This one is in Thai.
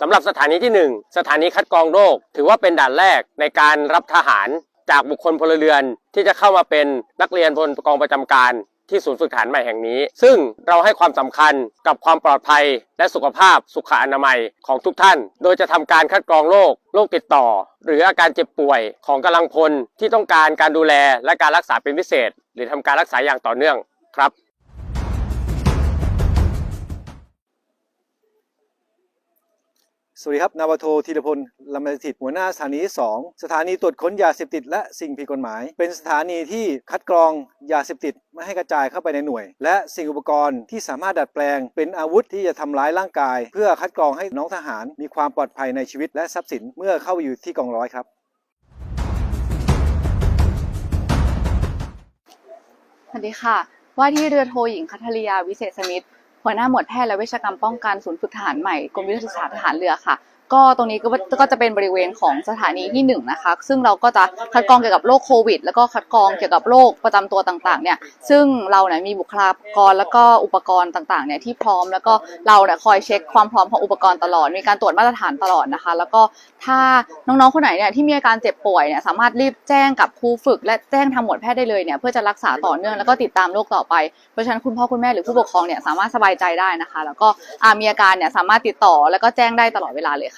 สำหรับสถานีที่ 1 สถานีคัดกรองโรค ถือว่าเป็นด่านแรกในการรับทหารจากบุคคลพลเรือนที่จะเข้ามาเป็นนักเรียนพลกองประจำการที่ศูนย์ฝึกทหารใหม่แห่งนี้ ซึ่งเราให้ความสำคัญกับความปลอดภัย และสุขภาพสุขอนามัยของทุกท่าน โดยจะทำการคัดกรองโรคโรคติดต่อ หรืออาการเจ็บป่วยของกำลังพลที่ต้องการการดูแลและการรักษาเป็นพิเศษ หรือทำการรักษาอย่างต่อเนื่องครับ สวัสดีครับ นาวโทธีรพลลำนาสิทธิ์หัวหน้าสถานี 2 สถานีตรวจค้นยาเสพติดและสิ่งผิดกฎหมาย เป็นสถานีที่คัดกรองยาเสพติดไม่ให้กระจายเข้าไปในหน่วย และสิ่งอุปกรณ์ที่สามารถดัดแปลง เป็นอาวุธที่จะทำร้ายร่างกาย เพื่อคัดกรองให้น้องทหาร มีความปลอดภัยในชีวิตและทรัพย์สินเมื่อเข้าไปอยู่ที่กองร้อยครับ สวัสดีค่ะ ว่าที่เรือโทหญิงคัทริยาวิเศษสมิทธ หัวหน้าหมวดแพทย์และเวชกรรมป้องกันศูนย์ฝึกทหารใหม่กรมยุทธศาสตร์ทหารเรือค่ะ ก็ตรงนี้ก็ก็จะเป็นบริเวณของสถานีที่หนึ่งนะคะ ซึ่งเราก็จะคัดกรองเกี่ยวกับโรคโควิด แล้วก็คัดกรองเกี่ยวกับโรคประจำตัวต่างๆ เนี่ย ซึ่งเราเนี่ยมีบุคลากรแล้วก็อุปกรณ์ต่างๆ เนี่ยที่พร้อม แล้วก็เราเนี่ยคอยเช็คความพร้อมของอุปกรณ์ตลอด มีการตรวจมาตรฐานตลอดนะคะ แล้วก็ถ้าน้องๆ คนไหนเนี่ยที่มีอาการเจ็บป่วยเนี่ยสามารถรีบแจ้งกับครูฝึก และแจ้งทางหมวดแพทย์ได้เลยเนี่ยเพื่อจะรักษาต่อเนื่องแล้วก็ติดตามโรคต่อไป เพราะฉะนั้นคุณพ่อคุณแม่หรือผู้ปกครองเนี่ยสามารถสบายใจได้นะคะ แล้วก็มีอาการเนี่ยสามารถติดต่อแล้วก็แจ้งได้ตลอดเวลาเลยค่ะ